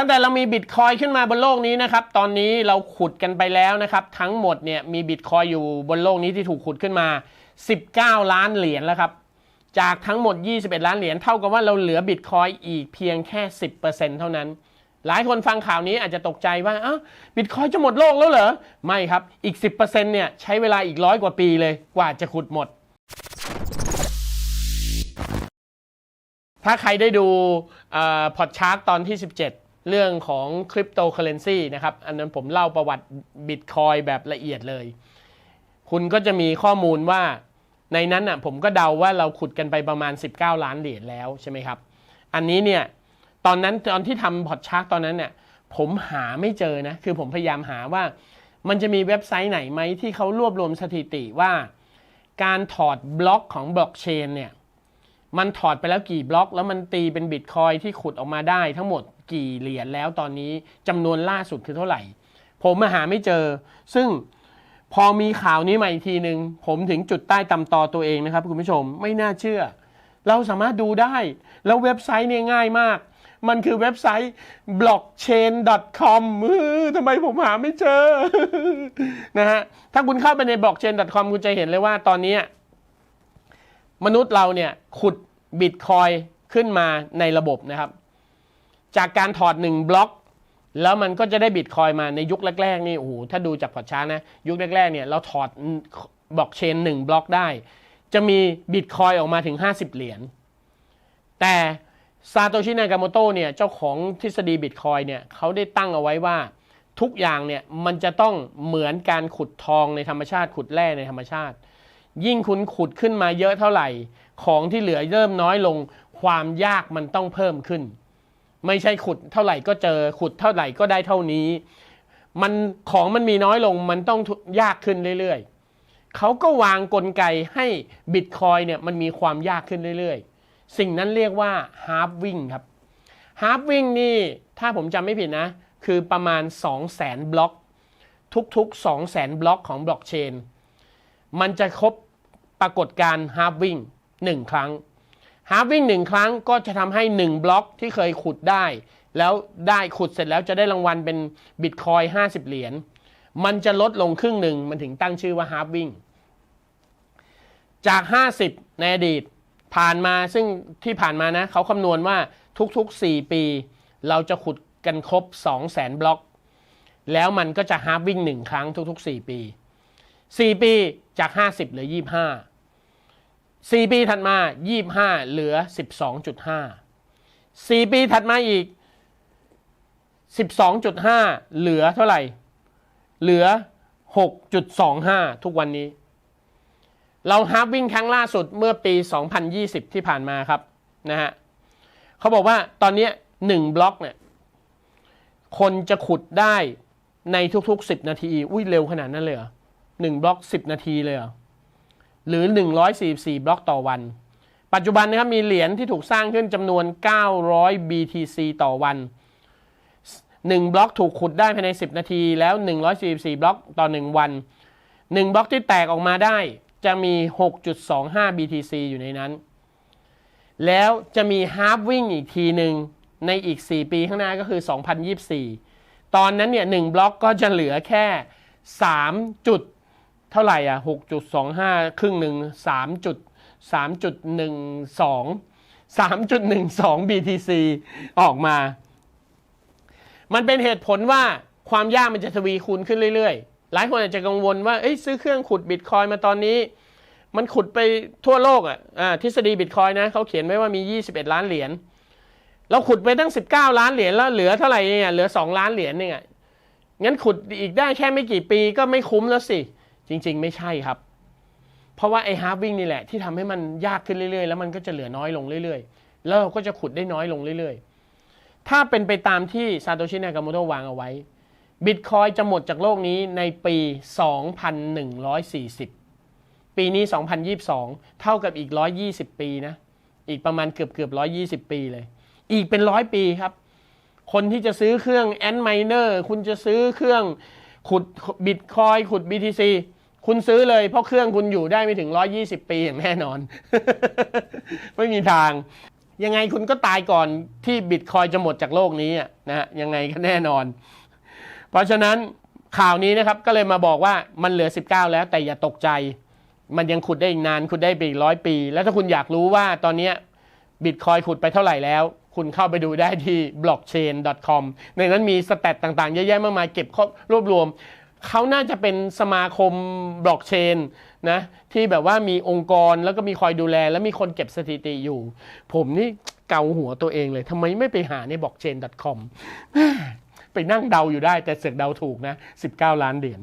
ตั้งแต่เรามีบิตคอยขึ้นมาบนโลกนี้นะครับ ตอนนี้เราขุดกันไปแล้วนะครับ ทั้งหมดเนี่ยมีบิตคอยอยู่บนโลกนี้ที่ถูกขุดขึ้นมา 19 ล้านเหรียญแล้วครับ จากทั้งหมด 21 ล้านเหรียญเท่ากับว่าเราเหลือบิตคอยอีกเพียงแค่ 10%เท่านั้น หลายคนฟังข่าวนี้อาจจะตกใจว่าอ้าวบิตคอยจะหมดโลกแล้วเหรอ ไม่ครับ อีก 10%เนี่ยใช้เวลาอีกร้อยกว่าปีเลยกว่าจะขุดหมดถ้าใครได้ดูพอดชาร์ตตอนที่ 17 เรื่องของคริปโตเคอเรนซีนะครับ อันนั้นผมเล่าประวัติบิตคอยแบบละเอียดเลย คุณก็จะมีข้อมูลว่าในนั้นน่ะผมก็เดาว่าเราขุดกันไปประมาณ 19 ล้านเหรียญแล้วใช่ไหมครับ อันนี้เนี่ยตอนนั้นตอนที่ทำพอดชาร์ตตอนนั้นเนี่ยผมหาไม่เจอนะ คือผมพยายามหาว่ามันจะมีเว็บไซต์ไหนไหมที่เขารวบรวมสถิติว่า การถอดบล็อกของบล็อกเชนเนี่ยมันถอดไปแล้วกี่บล็อก แล้วมันตีเป็นบิตคอยที่ขุดออกมาได้ทั้งหมด กี่เหรียญแล้วตอนนี้จำนวนล่าสุดคือเท่าไหร่ ผมมาหาไม่เจอ ซึ่งพอมีข่าวนี้มาอีกทีหนึ่งผมถึงจุดใต้ตำตอตัวเองนะครับคุณผู้ชมไม่น่าเชื่อ เราสามารถดูได้ แล้วเว็บไซต์เนี่ยง่ายมาก มันคือเว็บไซต์ blockchain.com เออทำไมผมหาไม่เจอนะฮะถ้าคุณเข้าไปใน blockchain.com คุณจะเห็นเลยว่าตอนนี้ มนุษย์เราเนี่ยขุดบิตคอยขึ้นมาในระบบนะครับ จากการถอดหนึ่งบล็อก แล้วมันก็จะได้บิตคอยมาในยุคแรกๆนี่โอ้โหถ้าดูจากพอร์ตชาร์ตนะ ยุคแรกๆเนี่ยเราถอดบล็อกเชนหนึ่งบล็อกได้ จะมีบิตคอยออกมาถึง 50 เหรียญแต่ซาโตชินากาโมโตเนี่ยเจ้าของทฤษฎีบิตคอยเนี่ยเขาได้ตั้งเอาไว้ว่าทุกอย่างเนี่ยมันจะต้องเหมือนการขุดทองในธรรมชาติขุดแร่ในธรรมชาติ ยิ่งคุณขุดขึ้นมาเยอะเท่าไหร่ ของที่เหลือเริ่มน้อยลง ความยากมันต้องเพิ่มขึ้น ไม่ใช่ขุดเท่าไหร่ก็เจอขุดเท่าไหร่ก็ได้เท่านี้ มันของมันมีน้อยลงมันต้องยากขึ้นเรื่อยๆเขาก็วางกลไกให้บิตคอยเนี่ยมันมีความยากขึ้นเรื่อยๆ สิ่งนั้นเรียกว่าฮาร์ v วิ่งครับฮาร์ v วิ่งนี่ถ้าผมจำไม่ผิดนะ คือประมาณ 2 0 0แสนบล็อก ทุกๆ 2 0 0แสนบล็อกของบล็อกเชนมันจะครบปรากฏการฮาร์ v วิ่งหนึ่งครั้ง ฮาร์วิ่งหนึ่งครั้งก็จะทำให้ 1 บล็อกที่เคยขุดได้ แล้วได้ขุดเสร็จแล้วจะได้รางวัลเป็นบิตคอย50 เหรียญมันจะลดลงครึ่งหนึ่งมันถึงตั้งชื่อว่าฮาร์วิ่งจาก 50 ในอดีตผ่านมาซึ่งที่ผ่านมานะเขาคำนวณว่าทุกๆ 4 ปี เราจะขุดกันครบ 2 0 0แสนบล็อก แล้วมันก็จะฮาร์วิ่งหนึ่งครั้งทุกๆ 4 ปี 4 ปีจาก 50เหลือ 25 4 ปีถัดมา 25 เหลือ 12.5 4 ปีถัดมาอีก 12.5 เหลือเท่าไหร่ เหลือ 6.25 ทุกวันนี้ เราฮาร์วิ่งครั้งล่าสุดเมื่อปี 2020 ที่ผ่านมาครับนะฮะเขาบอกว่าตอนนี้1บล็อกเนี่ยคนจะขุดได้ในทุกๆ 10 นาที อุ้ยเร็วขนาดนั้นเลยเหรอหนึ่งบล็อก 10 นาทีเลยเหรอ หรือ 144 บล็อกต่อวัน ปัจจุบันนะครับมีเหรียญที่ถูกสร้างขึ้นจำนวน 900 BTC ต่อวัน 1 บล็อกถูกขุดได้ภายใน 10 นาที แล้ว 144 บล็อกต่อ 1 วัน 1 บล็อกที่แตกออกมาได้ จะมี 6.25 BTC อยู่ในนั้น แล้วจะมีฮาร์ v วิ่งอีกทีหนึ่งในอีก 4 ปีข้างหน้าก็คือ 2024 ตอนนั้นเนี่ย 1 บล็อกก็จะเหลือแค่ 3 เท่าไหร่อะ 6.25 ครึ่งหนึ่ง3จุด3.12 3.12 BTC ออกมา มันเป็นเหตุผลว่าความยากมันจะทวีคูณขึ้นเรื่อยๆ หลายคนอาจจะกังวลว่าเอ้ยซื้อเครื่องขุดบิตคอยมาตอนนี้ มันขุดไปทั่วโลกอะอ่าทฤษฎีบิตคอยนะเขาเขียนไว้ว่ามี 21 ล้านเหรียญเราขุดไปตั้ง 19 ล้านเหรียญแล้วเหลือเท่าไหร่เนี่ยเหลือ 2 ล้านเหรียญเนี่ยงั้นขุดอีกได้แค่ไม่กี่ปีก็ไม่คุ้มแล้วสิ จริง ๆ ไม่ใช่ครับ เพราะว่าไอ้ฮาร์วิ่งนี่แหละที่ทำให้มันยากขึ้นเรื่อยๆ แล้วมันก็จะเหลือน้อยลงเรื่อยๆ แล้วเราก็จะขุดได้น้อยลงเรื่อยๆ ถ้าเป็นไปตามที่ซาโตชินากามโตวางเอาไว้บิตคอยจะหมดจากโลกนี้ในปี 2140 ปีนี้ 2022 เท่ากับอีก 120 ปีนะ อีกประมาณเกือบเกือบ 120 ปีเลย อีกเป็นร้อยปีครับ คนที่จะซื้อเครื่องแอนไมเนอร์คุณจะซื้อเครื่องขุดบิตคอยขุด BTC คุณซื้อเลยเพราะเครื่องคุณอยู่ได้ไม่ถึง 120 ปีอย่างแน่นอน ไม่มีทาง ยังไงคุณก็ตายก่อนที่บิตคอยจะหมดจากโลกนี้นะฮะยังไงก็แน่นอน เพราะฉะนั้นข่าวนี้นะครับก็เลยมาบอกว่ามันเหลือ 19 แล้วแต่อย่าตกใจ มันยังขุดได้อีกนานขุดได้ไปอีกร้อยปี แล้วถ้าคุณอยากรู้ว่าตอนนี้บิตคอยขุดไปเท่าไหร่แล้วคุณเข้าไปดูได้ที่ blockchain.com ในนั้นมีสแตทต่างๆ เยอะแยะมากมายเก็บรวบรวม เขาน่าจะเป็นสมาคมบล็อกเชนนะที่แบบว่ามีองค์กรแล้วก็มีคอยดูแล แล้วมีคนเก็บสถิติอยู่ ผมนี่เกาหัวตัวเองเลยทำไมไม่ไปหาในบล็อกเชน .com ไปนั่งเดาอยู่ได้แต่เสือกเดาถูกนะ 19 ล้านเหรียญ